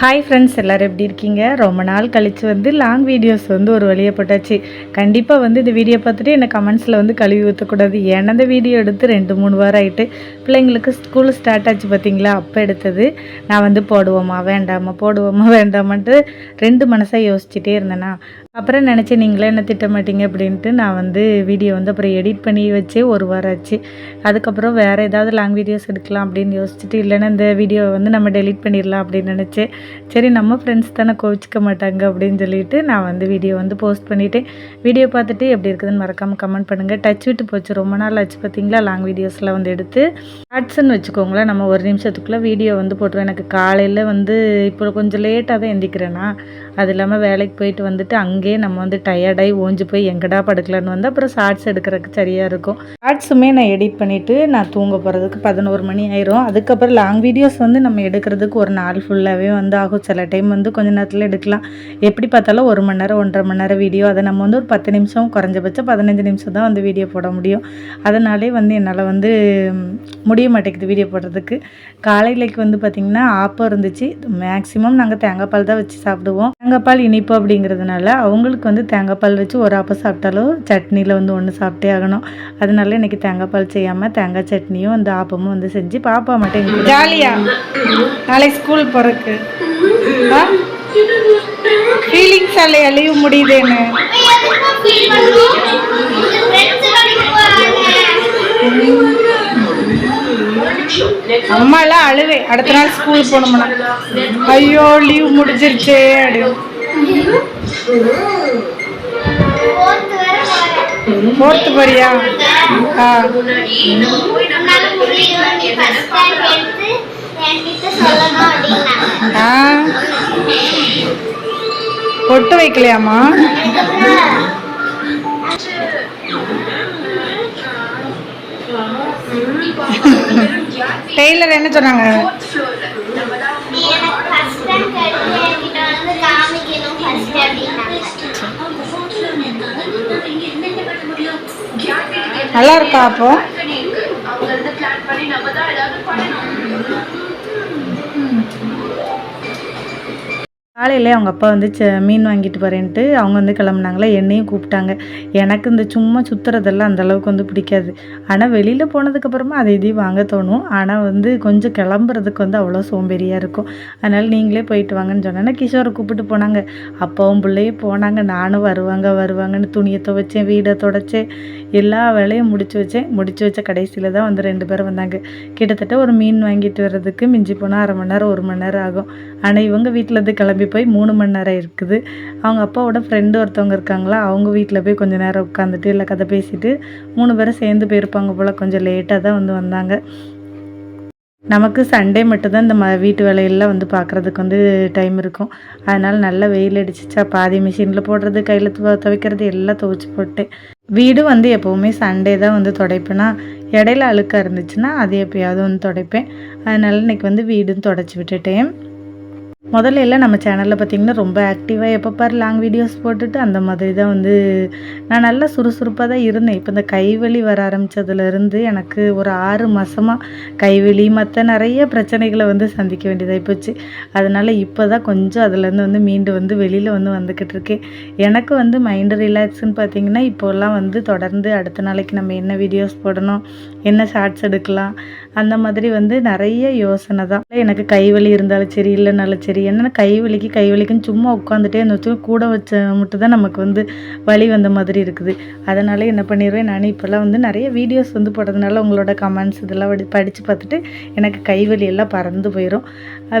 Hi friends எல்லோரும் எப்படி இருக்கீங்க? ரொம்ப நாள் கழித்து வந்து லாங் வீடியோஸ் வந்து ஒரு வழியை போட்டாச்சு. கண்டிப்பாக வந்து இந்த வீடியோ பார்த்துட்டு என்னை கமெண்ட்ஸில் வந்து கழுவி ஊற்றக்கூடாது ஏன்னா இந்த வீடியோ எடுத்து ரெண்டு மூணு வாரம் ஆகிட்டு பிள்ளைங்களுக்கு ஸ்கூல் ஸ்டார்ட் ஆச்சு பார்த்தீங்களா? அப்போ எடுத்தது. நான் வந்து போடுவோமா வேண்டாமா போடுவோமா வேண்டாமான்ட்டு ரெண்டு மனசாக யோசிச்சுட்டே இருந்தேனா. அப்புறம் நினச்சேன் நீங்களே என்ன திட்ட மாட்டீங்க அப்படின்ட்டு நான் வந்து வீடியோ வந்து அப்புறம் எடிட் பண்ணி வச்சே ஒரு வாரம் ஆச்சு. அதுக்கப்புறம் வேறு ஏதாவது லாங் வீடியோஸ் எடுக்கலாம் அப்படின்னு யோசிச்சுட்டு இல்லைன்னா இந்த வீடியோவை வந்து நம்ம டெலிட் பண்ணிடலாம் அப்படின்னு நினச்சேன் சரி நம்ம ஃப்ரெண்ட்ஸ் தானே கோவிச்சிக்க மாட்டாங்க அப்படின்னு சொல்லிட்டு நான் வந்து வீடியோ வந்து போஸ்ட் பண்ணிவிட்டேன் வீடியோ பார்த்துட்டு எப்படி இருக்குதுன்னு மறக்காமல் கமெண்ட் பண்ணுங்கள் டச் விட்டு போச்சு. ரொம்ப நாள் ஆச்சு பார்த்தீங்களா லாங் வீடியோஸ்லாம் வந்து எடுத்து. ஷார்ட்ஸ்ன்னு வச்சுக்கோங்களேன் நம்ம ஒரு நிமிஷத்துக்குள்ளே வீடியோ வந்து போட்டுருவோம். எனக்கு காலையில் வந்து இப்போ கொஞ்சம் லேட்டாக தான் எந்திக்கிறேன்னா அது இல்லாமல் வேலைக்கு போயிட்டு வந்துட்டு அங்கேயே நம்ம வந்து டயர்டாகி ஓஞ்சு போய் எங்கடா படுக்கலான்னு வந்து அப்புறம் ஷார்ட்ஸ் எடுக்கிறதுக்கு சரியாக இருக்கும். ஷார்ட்ஸுமே நான் எடிட் பண்ணிவிட்டு நான் தூங்க போகிறதுக்கு பதினோரு மணி ஆயிரும். அதுக்கப்புறம் லாங் வீடியோஸ் வந்து நம்ம எடுக்கிறதுக்கு ஒரு நாள் ஃபுல்லாகவே வந்து ஆகும். சில டைம் வந்து கொஞ்ச நேரத்தில் எடுக்கலாம். எப்படி பார்த்தாலும் ஒரு மணி நேரம் ஒன்றரை மணி நேரம் வீடியோ அதை நம்ம வந்து ஒரு பத்து நிமிஷம் குறைஞ்சபட்சம் பதினஞ்சு நிமிஷம் தான் வந்து வீடியோ போட முடியும். அதனாலே வந்து என்னால் வந்து முடிய மாட்டேங்குது வீடியோ போடுறதுக்கு. காலையிலைக்கு வந்து பார்த்திங்கன்னா ஆப்பம் இருந்துச்சு. மேக்ஸிமம் நாங்கள் தேங்காய் பால் தான் வச்சு சாப்பிடுவோம். தேங்காய் பால் இனிப்பு அப்படிங்கிறதுனால அவங்களுக்கு வந்து தேங்காய் பால் வச்சு ஒரு ஆப்பம் சாப்பிட்டாலும் சட்னியில் வந்து ஒன்று சாப்பிட்டே ஆகணும். அதனால இன்னைக்கு தேங்காய் பால் செய்யாமல் தேங்காய் சட்னியும் அந்த ஆப்பமும் வந்து செஞ்சு பாப்பா மட்டும் ஜாலியா? நாளைக்கு ஸ்கூல் போகிறதுக்கு ஃபீலிங்ஸ் அல்ல அழிவு முடியுதேன்னு. அம்மாலாம் அழுவே. அடுத்த நாள் ஸ்கூல் போனோம்னா. ஐயோ லீவ் முடிஞ்சிருச்சே அப்படின்னு. ஃபோர்த்து போறியா ஆ. பொட்டு வைக்கலையாம்மா? டெய்லர் என்ன சொன்னாங்க? நல்லா இருக்கா அப்போ? காலையிலே அவங்க அப்பா வந்து ச மீன் வாங்கிட்டு போகிறேன்ட்டு அவங்க வந்து கிளம்புனாங்களே என்னையும் கூப்பிட்டாங்க. எனக்கு இந்த சும்மா சுற்றுறதெல்லாம் அந்தளவுக்கு வந்து பிடிக்காது. ஆனால் வெளியில் போனதுக்கப்புறமா அதை இதையும் வாங்க தோணும். ஆனால் வந்து கொஞ்சம் கிளம்புறதுக்கு வந்து அவ்வளோ சோம்பேறியாக இருக்கும். அதனால் நீங்களே போயிட்டு வாங்கன்னு சொன்னேன்னா கிஷோரை கூப்பிட்டு போனாங்க. அப்பாவும் பிள்ளையும் போனாங்க. நானும் வருவாங்க வருவாங்கன்னு துணியை துவைச்சேன் வீடை துடைச்சேன் எல்லா வேலையும் முடிச்சு வச்சேன். முடிச்சு வச்ச கடைசியில் தான் வந்து ரெண்டு பேரும் வந்தாங்க. கிட்டத்தட்ட ஒரு மீன் வாங்கிட்டு வர்றதுக்கு மிஞ்சி போனால் அரை மணி நேரம் ஒரு மணி நேரம் ஆகும். ஆனால் இவங்க வீட்டிலேருந்து கிளம்பி போய் மூணு மணி நேரம் இருக்குது. அவங்க அப்பாவோட ஃப்ரெண்டு ஒருத்தவங்க இருக்காங்களா அவங்க வீட்டில் போய் கொஞ்சம் நேரம் உட்காந்துட்டு இல்லை கதை பேசிட்டு மூணு பேரும் சேர்ந்து போயிருப்பாங்க போல் கொஞ்சம் லேட்டாக தான் வந்து வந்தாங்க. நமக்கு சண்டே மட்டும்தான் இந்த ம வீட்டு வேலையெல்லாம் வந்து பார்க்குறதுக்கு வந்து டைம் இருக்கும். அதனால் நல்லா வெயில் அடிச்சிச்சா பாதி மிஷினில் போடுறது கையில் துவ துவைக்கிறது எல்லாம் துவைச்சி போட்டேன். வீடு வந்து எப்போவுமே சண்டே தான் வந்து துடைப்பேனா இடையில அழுக்காக இருந்துச்சுன்னா அது எப்பயாவது வந்து துடைப்பேன். அதனால் இன்னைக்கு வந்து வீடும் தொடச்சி விட்டுட்டேன். முதல்ல எல்லாம் நம்ம சேனலில் பார்த்திங்கன்னா ரொம்ப ஆக்டிவாக எப்போ பாரு லாங் வீடியோஸ் போட்டுட்டு அந்த மாதிரி தான் வந்து நான் நல்லா சுறுசுறுப்பாக தான் இருந்தேன். இப்போ இந்த கைவலி வர ஆரம்பித்ததுலேருந்து எனக்கு ஒரு ஆறு மாதமாக கைவலி மற்ற நிறைய பிரச்சனைகளை வந்து சந்திக்க வேண்டியதாகி போச்சு. அதனால் இப்போ தான் கொஞ்சம் அதுலேருந்து வந்து மீண்டு வந்து வெளியில் வந்து வந்துக்கிட்டு இருக்கேன். எனக்கு வந்து மைண்டு ரிலாக்ஸ்னு பார்த்திங்கன்னா இப்போல்லாம் வந்து தொடர்ந்து அடுத்த நாளைக்கு நம்ம என்ன வீடியோஸ் போடணும் என்ன ஷார்ட்ஸ் எடுக்கலாம் அந்த மாதிரி வந்து நிறைய யோசனை தான். எனக்கு கைவலி இருந்தாலும் சரி இல்லைனாலும் சரி என்னென்னா கைவலிக்கு கைவலிக்குன்னு சும்மா உட்காந்துட்டே இருந்துச்சு கூட வச்ச மட்டும் தான் நமக்கு வந்து வலி வந்த மாதிரி இருக்குது. அதனால் என்ன பண்ணிடுவேன் நான் இப்போல்லாம் வந்து நிறைய வீடியோஸ் வந்து போடுறதுனால உங்களோட கமெண்ட்ஸ் இதெல்லாம் படி படித்து பார்த்துட்டு எனக்கு கை எல்லாம் பறந்து போயிடும்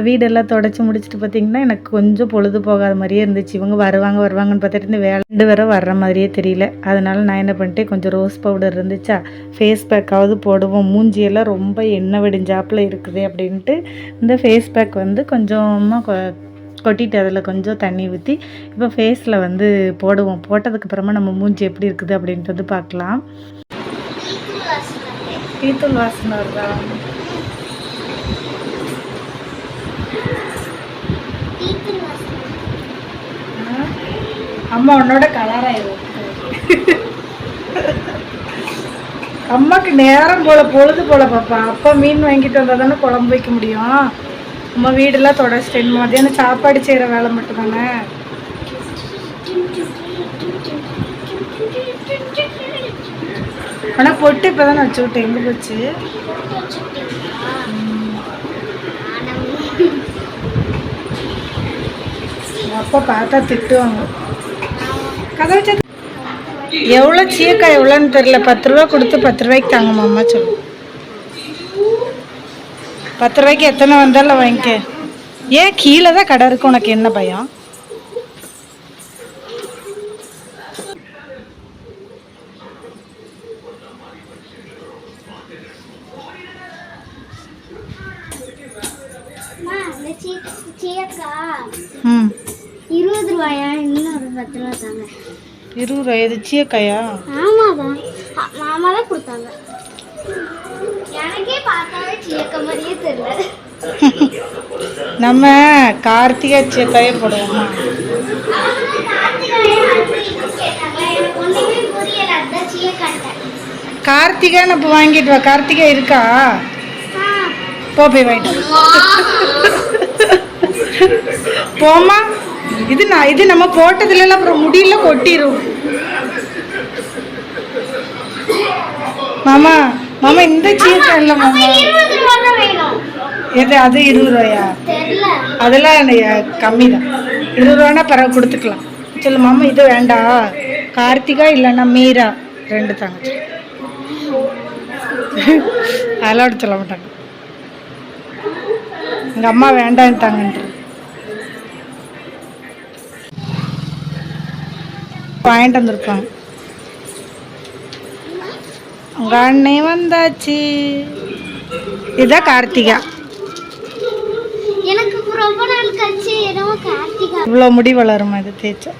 வீடெல்லாம் தொடச்சி முடிச்சுட்டு பார்த்திங்கன்னா எனக்கு கொஞ்சம் பொழுது போகாத மாதிரியே இருந்துச்சு. இவங்க வருவாங்க வருவாங்கன்னு பார்த்துட்டு இந்த வேலை ரெண்டு வர வர்ற மாதிரியே தெரியல. அதனால் நான் என்ன பண்ணிட்டேன் கொஞ்சம் ரோஸ் பவுடர் இருந்துச்சா ஃபேஸ் பேக்காவது போடுவோம். மூஞ்சியெல்லாம் ரொம்ப எண்ணெய் வெடிஞ்சாப்பில் இருக்குது அப்படின்ட்டு இந்த ஃபேஸ் பேக் வந்து கொஞ்சமாக கொட்டிட்டு அதில் கொஞ்சம் தண்ணி ஊற்றி இப்போ ஃபேஸில் வந்து போடுவோம். போட்டதுக்கப்புறமா நம்ம மூஞ்சி எப்படி இருக்குது அப்படின்ட்டு வந்து பார்க்கலாம். டீத்தூள் வாசனை வருதா? அம்மா உன்னோட கலராயிரும் அம்மாக்கு நேரம் போல பொழுது போல பாப்பா. அப்பா மீன் வாங்கிட்டு வந்தால் தானே குழம்பு வைக்க முடியும். நம்ம வீடெல்லாம் தொடச்சிட்டேன். மதியானம் சாப்பாடு செய்கிற வேலை மட்டும்தானே? ஆனால் பொட்டு இப்போ தான் வச்சு விட்டேன். எங்கே போச்சு? அப்பா பார்த்தா திட்டுவாங்க. கதை எவ்வளோ சீக்கா எவ்வளோன்னு தெரில பத்து ரூபா கொடுத்து பத்து ரூபாய்க்கு தாங்க மாமா சொல்லுவோம் பத்து ரூபாய்க்கு எத்தனை வந்தாலும் வாங்கிக்க. ஏன் கீழே தான் கடை இருக்கு? உனக்கு என்ன பயம்? இருபது ரூபாயா? இன்னும் ஒரு பத்து ரூபா தாங்க. இருபது ரூபாய் இது ஆமாதான் அ- மாமா தான் கொடுத்தாங்க எனக்கே பார்த்தாலே சீயக்கா மாதிரியே தெரியல நம்ம கார்த்திகை சேத்தாவே போடுவோமா? கார்த்திகை நம்ம இப்போ வாங்கிட்டு வா. கார்த்திகா இருக்கா? போ போய் வாங்கிட்டு போமா போம்மா. இது நான் இது நம்ம போட்டதுல அப்புறம் முடியல கொட்டிடும் மாமா மாமா இந்த சீக்கிரம் இல்லை மாமா இருபது ரூபா தான் வேணும் எது அது இருபது ரூபாயா? அதெல்லாம் கம்மி தான் இருபது ரூபானா பரவ கொடுத்துக்கலாம். சொல்லு மாமா இது வேண்டாம் கார்த்திகா இல்லைன்னா மீரா. ரெண்டு தாங்க அதெல்லாம் சொல்ல மாட்டாங்க. எங்கள் அம்மா வேண்டான்ட்டாங்கன்ற வாங்கிட்டு வந்திருப்பாங்க. உங்கள் அண்ணே வந்தாச்சு. இதுதான் கார்த்திகா. எனக்கு ரொம்ப நாள் கழிச்சு என்னமோ கார்த்திகா. இவ்வளோ முடி வளருமா இது தேய்ச்சா.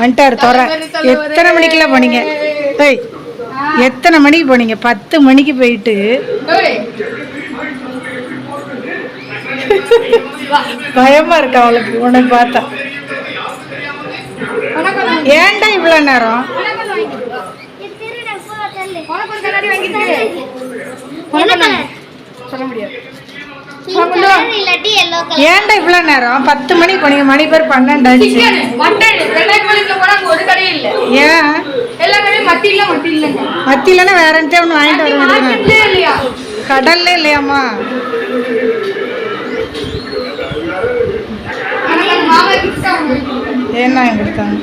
வந்துட்டாரு தோற எத்தனை மணிக்கெல்லாம் போனீங்க? டேய் எத்தனை மணிக்கு போனீங்க? பத்து மணிக்கு போயிட்டு. பயமா இருக்கு அவளுக்கு? உன்னை பார்த்தா. ஏன்டா இவ்வளோ நேரம்? சொல்ல முடியாது ஏன்டா இவ்வளோ நேரம்? பத்து மணிக்கு போனீங்க மணி பேர் பன்னெண்டு ஆச்சு ஏன்? மத்தி இல்ல மத்தி இல்லைங்க. மத்தியிலன்னா வேற என்கிட்ட ஒன்று வாங்கிட்டு வர இல்லையா? கடல்ல இல்லையாம்மா? ஆனா எங்க மாமா கிட்ட ஏன்னா கொடுத்தாங்க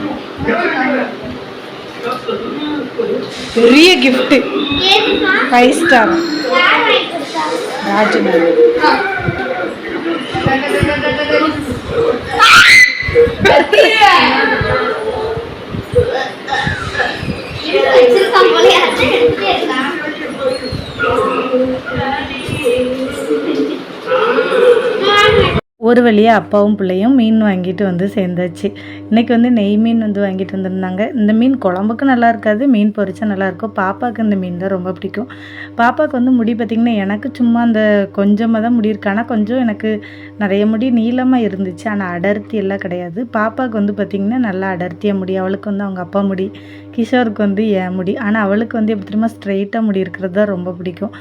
பெரிய ஏதுமா ஃபைவ் ஸ்டார் யார் வாங்கி ஒரு வழியாக அப்பாவும் பிள்ளையும் மீன் வாங்கிட்டு வந்து சேர்ந்தாச்சு. இன்றைக்கி வந்து நெய் மீன் வந்து வாங்கிட்டு வந்திருந்தாங்க. இந்த மீன் குழம்புக்கு நல்லா இருக்காது மீன் பொரிச்சா நல்லாயிருக்கும் பாப்பாவுக்கு இந்த மீன் தான் ரொம்ப பிடிக்கும். பாப்பாவுக்கு வந்து முடி பார்த்திங்கன்னா எனக்கு சும்மா அந்த கொஞ்சமாக தான் முடி இருக்கு. ஆனால் கொஞ்சம் எனக்கு நிறைய முடி நீளமாக இருந்துச்சு. ஆனால் அடர்த்தி எல்லாம் கிடையாது. பாப்பாவுக்கு வந்து பார்த்திங்கன்னா நல்லா அடர்த்தியாக முடி. அவளுக்கு வந்து அவங்க அப்பா முடி கிஷோருக்கு வந்து என் முடி. ஆனால் அவளுக்கு வந்து எப்படி தெரியுமா ஸ்ட்ரைட்டாக முடி இருக்கிறது தான் ரொம்ப பிடிக்கும்.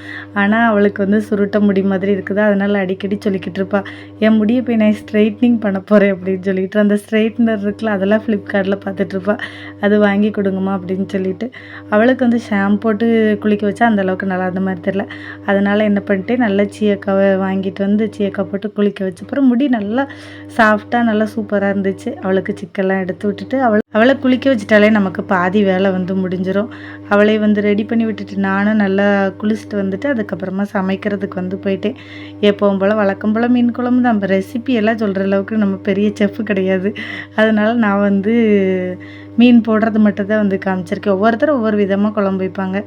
ஆனால் அவளுக்கு வந்து சுருட்ட முடி மாதிரி இருக்குது? அதனால் அடிக்கடி சொல்லிக்கிட்டு இருப்பாள் என் முடி இப்போ நான் ஸ்ட்ரைட்னிங் பண்ண போகிறேன் அப்படின்னு சொல்லிட்டு அந்த ஸ்ட்ரைட்னர் இருக்குல்ல அதெல்லாம் ஃப்ளிப்கார்ட்டில் பார்த்துட்ருப்பா அது வாங்கி கொடுங்கம்மா அப்படின்னு சொல்லிட்டு அவளுக்கு வந்து ஷாம்பு போட்டு குளிக்க வச்சா அந்த அளவுக்கு நல்லா அந்த மாதிரி தெரில அதனால் என்ன பண்ணிட்டேன் நல்லா சீயக்காவை வாங்கிட்டு வந்து சீயக்காய் போட்டு குளிக்க வச்சு அப்புறம் முடி நல்லா சாஃப்டாக நல்லா சூப்பராக இருந்துச்சு. அவளுக்கு சிக்கெல்லாம் எடுத்து விட்டுட்டு அவள் அவளை குளிக்க வச்சுட்டாலே நமக்கு பாதி வேலை வந்து முடிஞ்சிடும் அவளை வந்து ரெடி பண்ணி விட்டுட்டு நானும் நல்லா குளிச்சுட்டு வந்துட்டு அதுக்கப்புறமா சமைக்கிறதுக்கு வந்து போயிட்டேன். எப்பவும் போல் வழக்கம் போல் மீன் குழம்பு தான். ரெசிபி எல்லாம் சொல்கிற அளவுக்கு நம்ம பெரிய செஃப் கிடையாது. அதனால் நான் வந்து மீன் போடுறது மட்டும் தான் வந்து காமிச்சிருக்கேன். ஒவ்வொருத்தரும் ஒவ்வொரு விதமாக குழம்பு வைப்பாங்க.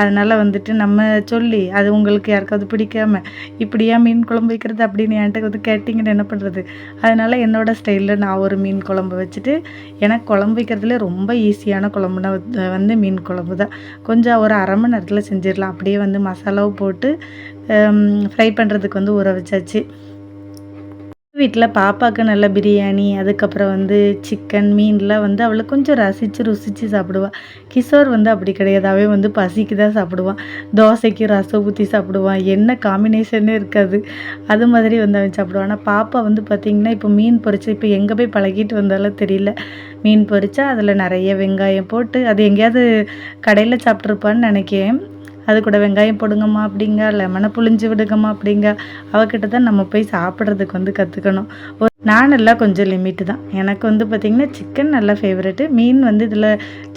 அதனால் வந்துட்டு நம்ம சொல்லி அது உங்களுக்கு யாருக்காவது பிடிக்காம இப்படியா மீன் குழம்பு வைக்கிறது? அப்படின்னு என்கிட்ட வந்து கேட்டிங்கன்னு என்ன பண்ணுறது அதனால் என்னோடய ஸ்டைலில் நான் ஒரு மீன் குழம்பு வச்சுட்டு எனக்கு குழம்பு வைக்கிறதுல ரொம்ப ஈஸியான குழம்புனா வந்து மீன் குழம்பு தான். கொஞ்சம் ஒரு அரை மணி நேரத்தில் செஞ்சிடலாம். அப்படியே வந்து மசாலாவும் போட்டு ஃப்ரை பண்ணுறதுக்கு வந்து ஊற வச்சாச்சு. வீட்டில் பாப்பாவுக்கு நல்ல பிரியாணி அதுக்கப்புறம் வந்து சிக்கன் மீன்லாம் வந்து அவளை கொஞ்சம் ரசித்து ருசித்து சாப்பிடுவாள் கிஷோர் வந்து அப்படி கிடையாது. அவன் வந்து பசிக்கு தான் சாப்பிடுவான். தோசைக்கு ரசம் ஊற்றி சாப்பிடுவான். என்ன காம்பினேஷனே இருக்காது. அது மாதிரி வந்து அவன் சாப்பிடுவான். ஆனால் பாப்பா வந்து பார்த்திங்கன்னா இப்போ மீன் பொறிச்சு இப்போ எங்கே போய் பழகிட்டு வந்தாலும் தெரியல. மீன் பொறிச்சா அதில் நிறைய வெங்காயம் போட்டு அது எங்கேயாவது கடையில் சாப்பிட்ருப்பான்னு நினைக்கிறேன். அது கூட வெங்காயம் போடுங்கம்மா அப்படிங்க. லெமனை புழிஞ்சு விடுங்கம்மா அப்படிங்க. அவகிட்ட தான் நம்ம போய் சாப்பிட்றதுக்கு வந்து கற்றுக்கணும் நான் எல்லாம் கொஞ்சம் லிமிட்டு தான். எனக்கு வந்து பார்த்திங்கன்னா சிக்கன் நல்லா ஃபேவரெட்டு மீன் வந்து இதில்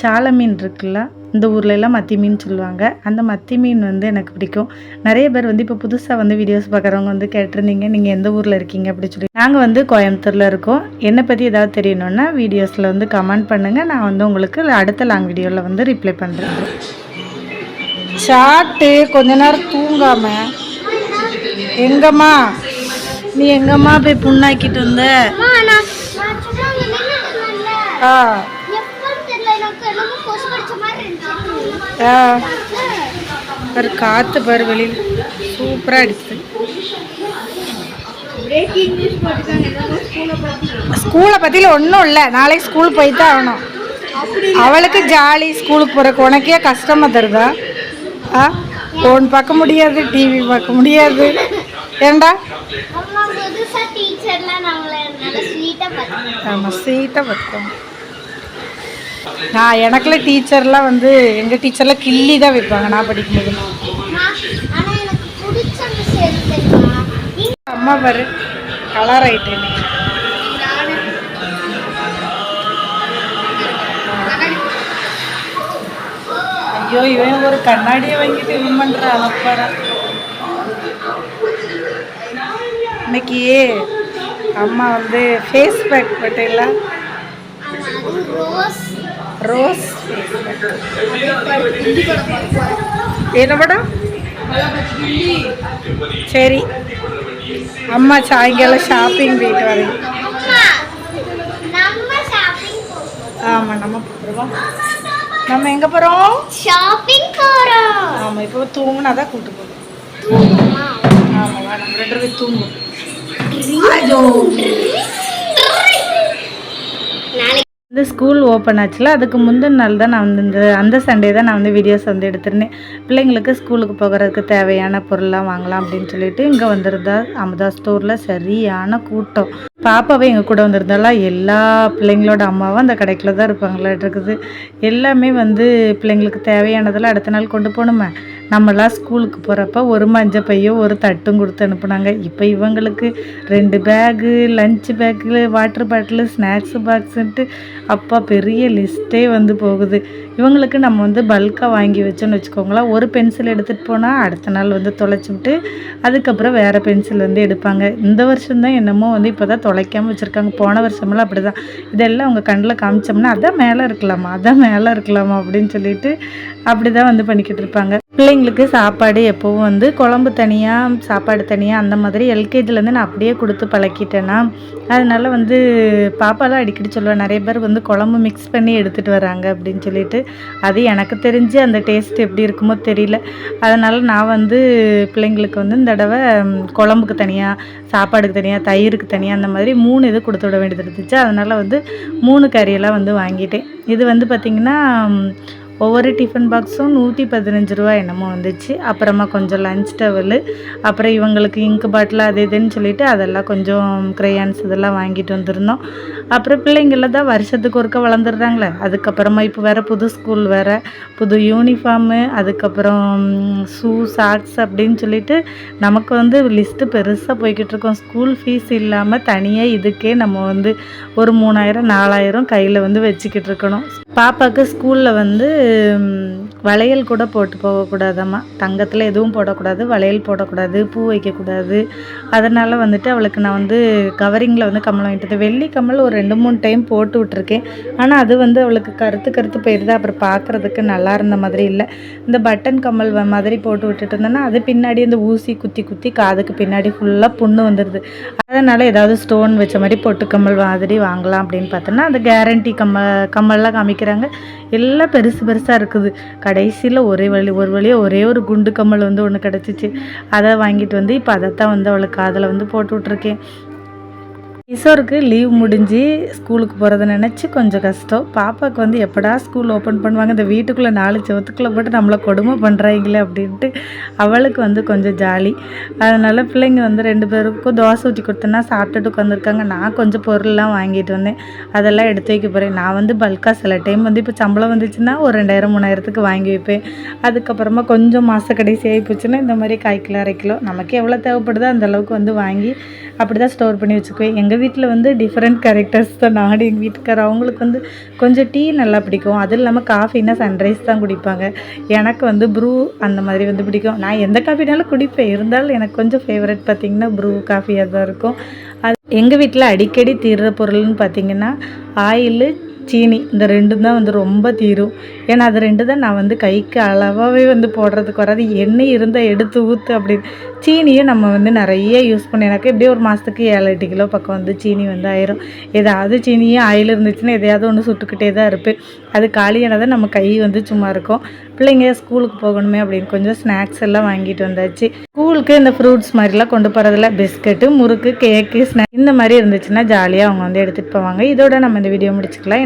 சாலை மீன் இருக்குல்ல இந்த ஊர்ல எல்லாம் மத்தி மீன் சொல்லுவாங்க. அந்த மத்தி மீன் வந்து எனக்கு பிடிக்கும். நிறைய பேர் வந்து இப்போ புதுசாக வந்து வீடியோஸ் பார்க்குறவங்க வந்து கேட்டிருந்தீங்க. நீங்கள் எந்த ஊரில் இருக்கீங்க அப்படி சொல்லி. நாங்கள் வந்து கோயம்புத்தூரில் இருக்கோம். என்னை பற்றி ஏதாவது தெரியணுன்னா வீடியோஸில் வந்து கமெண்ட் பண்ணுங்கள் நான் வந்து உங்களுக்கு அடுத்த லாங் வீடியோவில் வந்து ரிப்ளை பண்ணுறேன் சாப்பிட்டு கொஞ்ச நேரம் தூங்காம எங்கம்மா நீ எங்கம்மா போய் புண்ணாக்கிட்டு வந்த. ஆ. பாரு காற்று பாரு வெளியில். சூப்பராக அடிச்சுது. ஸ்கூலை பற்றியில் ஒன்றும் இல்லை. நாளைக்கு ஸ்கூல் போய் தான் ஆகணும் அவளுக்கு ஜாலி ஸ்கூலுக்கு போகிறக்கு உனக்கே கஷ்டமாக தருதா? ஆ? ஃபோன் பார்க்க முடியாது டிவி பார்க்க முடியாது. ஏண்டா? ஆ ஆமாம் சீட்டாக பார்த்தோம் நான் எனக்குள்ள டீச்சர்லாம் வந்து எங்கள் டீச்சர்லாம் கிள்ளி தான் வைப்பாங்க நான் படிக்கும்போது. அம்மா, அம்மா பாரு கலர் ஆயிட்டு ஐயோ இவன் ஒரு கண்ணாடியை வாங்கிட்டு இவன் பண்ற அளப்பாடா இன்னைக்கு அம்மா வந்து ஃபேஸ் பேக் அது ரோஸ் என்ன படம்? சரி. அம்மா சாயங்காலம் ஷாப்பிங் போயிட்டு வரேன். ஆமாம் நம்ம போகிறோம் நம்ம எங்கே போகிறோம் shopping போறோம். ஆமாம் இப்போ தூங்குனா தான் கூட்டு ஆமாம் வா நம்ம ரெண்டு பேரும் தூங்கும் நாளைக்கு இந்த ஸ்கூல் ஓப்பன் ஆச்சுல அதுக்கு முந்தின நாள் தான் நான் வந்து இந்த அந்த சண்டே தான் நான் வந்து வீடியோஸ் வந்து எடுத்திருந்தேன். பிள்ளைங்களுக்கு ஸ்கூலுக்கு போகிறதுக்கு தேவையான பொருள்லாம் வாங்கலாம் அப்படின்னு சொல்லிட்டு இங்கே வந்திருந்தா அமுதா ஸ்டோரில் சரியான கூட்டம். பாப்பாவே எங்கள் கூட வந்திருந்தாலாம் எல்லா பிள்ளைங்களோட அம்மாவும் அந்த கடைக்குள்ள தான் இருப்பாங்களாட்டு இருக்குது எல்லாமே வந்து பிள்ளைங்களுக்கு தேவையானதெல்லாம் அடுத்த நாள் கொண்டு போகணுமே. நம்மளாம் ஸ்கூலுக்கு போகிறப்ப ஒரு மஞ்ச பையோ ஒரு தட்டும் கொடுத்து அனுப்புனாங்க. இப்போ இவங்களுக்கு ரெண்டு bag lunch bag water bottle snacks பாக்ஸுன்ட்டு அப்பா பெரிய லிஸ்ட்டே வந்து போகுது. இவங்களுக்கு நம்ம வந்து பல்காக வாங்கி வச்சோன்னு வச்சுக்கோங்களேன். ஒரு பென்சில் எடுத்துகிட்டு போனால் அடுத்த நாள் வந்து தொலைச்சி விட்டு அதுக்கப்புறம் வேறு பென்சில் வந்து எடுப்பாங்க. இந்த வருஷம்தான் என்னமோ வந்து இப்போ தான் தொலைக்காமல் வச்சுருக்காங்க. போன வருஷமெல்லாம் அப்படி தான் இதெல்லாம் அவங்க கண்ணில் காமிச்சோம்னா அதான் மேலே இருக்கலாமா? அதான் மேலே இருக்கலாமா? அப்படின்னு சொல்லிட்டு அப்படி தான் வந்து பண்ணிக்கிட்டு இருப்பாங்க. பிள்ளைங்களுக்கு சாப்பாடு எப்போவும் வந்து குழம்பு தனியாக சாப்பாடு தனியாக அந்த மாதிரி எல்கேஜிலேருந்து நான் அப்படியே கொடுத்து பழக்கிட்டேன்னா அதனால் வந்து பாப்பாலாம் அடிக்கடி சொல்லுவேன் நிறைய பேர் வந்து குழம்பு மிக்ஸ் பண்ணி எடுத்துகிட்டு வராங்க அப்படின்னு சொல்லிட்டு. அது எனக்கு தெரிஞ்சு அந்த டேஸ்ட் எப்படி இருக்குமோ தெரியல. அதனால் நான் வந்து பிள்ளைங்களுக்கு வந்து இந்த தடவை குழம்புக்கு தனியாக சாப்பாடுக்கு தனியாக தயிருக்கு தனியாக அந்த மாதிரி மூணு இது கொடுத்து விட வேண்டியது இருந்துச்சு. அதனால் வந்து மூணு கறியெல்லாம் வந்து வாங்கிட்டேன். இது வந்து பார்த்திங்கன்னா ஒவ்வொரு டிஃபன் பாக்ஸும் நூற்றி பதினஞ்சு ரூபா என்னமோ வந்துச்சு. அப்புறமா கொஞ்சம் லஞ்ச் டவலு அப்புறம் இவங்களுக்கு இங்கு பாட்டில் அது இதுன்னு சொல்லிட்டு அதெல்லாம் கொஞ்சம் க்ரையான்ஸ் இதெல்லாம் வாங்கிட்டு வந்திருந்தோம். அப்புறம் பிள்ளைங்கள தான் வருஷத்துக்கு ஒருக்க வளர்ந்துடுறாங்களே. அதுக்கப்புறமா இப்போ வேறு புது ஸ்கூல் வேறு புது யூனிஃபார்மு அதுக்கப்புறம் ஷூ சாக்ஸ் அப்படின்னு சொல்லிட்டு நமக்கு வந்து லிஸ்ட்டு பெருசாக போய்கிட்டு இருக்கோம். ஸ்கூல் ஃபீஸ் இல்லாமல் தனியாக இதுக்கே நம்ம வந்து ஒரு மூணாயிரம் நாலாயிரம் கையில் வந்து வச்சுக்கிட்டு இருக்கணும். பாப்பாவுக்கு ஸ்கூலில் வந்து வளையல் கூட போட்டு போகக்கூடாதாம்மா. தங்கத்தில் எதுவும் போடக்கூடாது வளையல் போடக்கூடாது பூ வைக்கக்கூடாது. அதனால் வந்துட்டு அவளுக்கு நான் வந்து கவரிங்கில் வந்து கம்மல் வாங்கிட்டு வெள்ளி கம்மல் ஒரு ரெண்டு மூணு டைம் போட்டு விட்ருக்கேன் ஆனால் அது வந்து அவளுக்கு கருத்து கருத்து போயிடுது அப்புறம் பார்க்குறதுக்கு நல்லா இருந்த மாதிரி இல்லை. இந்த பட்டன் கம்மல் வ- மாதிரி போட்டு விட்டுட்டு இருந்தேன்னா அது பின்னாடி இந்த ஊசி குத்தி குத்தி காதுக்கு பின்னாடி ஃபுல்லாக புண்ணு வந்துடுது அதனால் ஏதாவது ஸ்டோன் வச்ச மாதிரி பொட்டு கம்மல் மாதிரி வாங்கலாம் அப்படின்னு பார்த்தோன்னா அந்த கேரண்டி கம்மல் கம்மல்லாம் காமிக்கிறாங்க. எல்லாம் பெருசு பெருசாக இருக்குது. கடைசியில் ஒரே வழி ஒரு வழியாக ஒரே ஒரு குண்டு கம்மல் வந்து ஒன்று கிடச்சிச்சு. அதை வாங்கிட்டு வந்து இப்போ அதைத்தான் வந்து அவளுக்கு காதில் வந்து போட்டு விட்ருக்கேன் கிஷோருக்கு லீவ் முடிஞ்சு ஸ்கூலுக்கு போகிறத நினச்சி கொஞ்சம் கஷ்டம். பாப்பாவுக்கு வந்து எப்படா ஸ்கூல் ஓப்பன் பண்ணுவாங்க? இந்த வீட்டுக்குள்ளே நாலு செவத்துக்குள்ளே போட்டு நம்மளை கொடுமை பண்ணுறாங்களே அப்படின்ட்டு அவளுக்கு வந்து கொஞ்சம் ஜாலி. அதனால் பிள்ளைங்க வந்து ரெண்டு பேருக்கும் தோசை ஊற்றி கொடுத்தேன்னா சாப்பிட்டுட்டு உட்காந்துருக்காங்க நான் கொஞ்சம் பொருள்லாம் வாங்கிட்டு வந்தேன். அதெல்லாம் எடுத்து வைக்க போகிறேன் நான் வந்து பல்காக சில டைம் வந்து இப்போ சம்பளம் வந்துச்சுன்னா ஒரு ரெண்டாயிரம் மூணாயிரத்துக்கு வாங்கி வைப்பேன். அதுக்கப்புறமா கொஞ்சம் மாத கடைசி ஆகி போச்சுன்னா இந்த மாதிரி கால் கிலோ அரை கிலோ நமக்கு எவ்வளோ தேவைப்படுதோ அந்த அளவுக்கு வந்து வாங்கி அப்படி தான் ஸ்டோர் பண்ணி வச்சுக்குவேன். எங்கள் எங்கள் வீட்டில் வந்து டிஃப்ரெண்ட் கேரக்டர்ஸ் தான். நாடு எங்கள் வீட்டுக்கார் அவங்களுக்கு வந்து கொஞ்சம் டீ நல்லா பிடிக்கும். அதுவும் இல்லாமல் காஃபின்னா சன்ரைஸ் தான் குடிப்பாங்க. எனக்கு வந்து ப்ரூ அந்த மாதிரி வந்து பிடிக்கும். நான் எந்த காஃபினாலும் குடிப்பேன். இருந்தாலும் எனக்கு கொஞ்சம் ஃபேவரட் பார்த்திங்கன்னா ப்ரூ காஃபியாக தான் இருக்கும். அது எங்கள் வீட்டில் அடிக்கடி தீர்ற பொருள்னு பார்த்திங்கன்னா ஆயில் சீனி இந்த ரெண்டும் தான் வந்து ரொம்ப தீரும். ஏன்னா அது ரெண்டு தான் நான் வந்து கைக்கு அளவாகவே வந்து போடுறதுக்கு வராது. எண்ணெய் இருந்தால் எடுத்து ஊற்று அப்படின்னு சீனியும் நம்ம வந்து நிறைய யூஸ் பண்ணி எனக்கு எப்படியும் ஒரு மாதத்துக்கு ஏழு எட்டு கிலோ பக்கம் வந்து சீனி வந்து ஆயிரும். ஏதாவது சீனியும் ஆயில் இருந்துச்சுன்னா எதையாவது ஒன்று சுட்டுக்கிட்டே தான் இருப்பேன். அது காலியான தான் நம்ம கை வந்து சும்மா இருக்கும். பிள்ளைங்க ஸ்கூலுக்கு போகணுமே அப்படின்னு கொஞ்சம் ஸ்நாக்ஸ் எல்லாம் வாங்கிட்டு வந்தாச்சு. ஸ்கூலுக்கு இந்த ஃப்ரூட்ஸ் மாதிரிலாம் கொண்டு போகிறதில்ல பிஸ்கட்டு முறுக்கு கேக்கு ஸ்நாக் இந்த மாதிரி இருந்துச்சுன்னா ஜாலியாக அவங்க வந்து எடுத்துகிட்டு போவாங்க. இதோட நம்ம இந்த வீடியோ முடிச்சுக்கலாம்.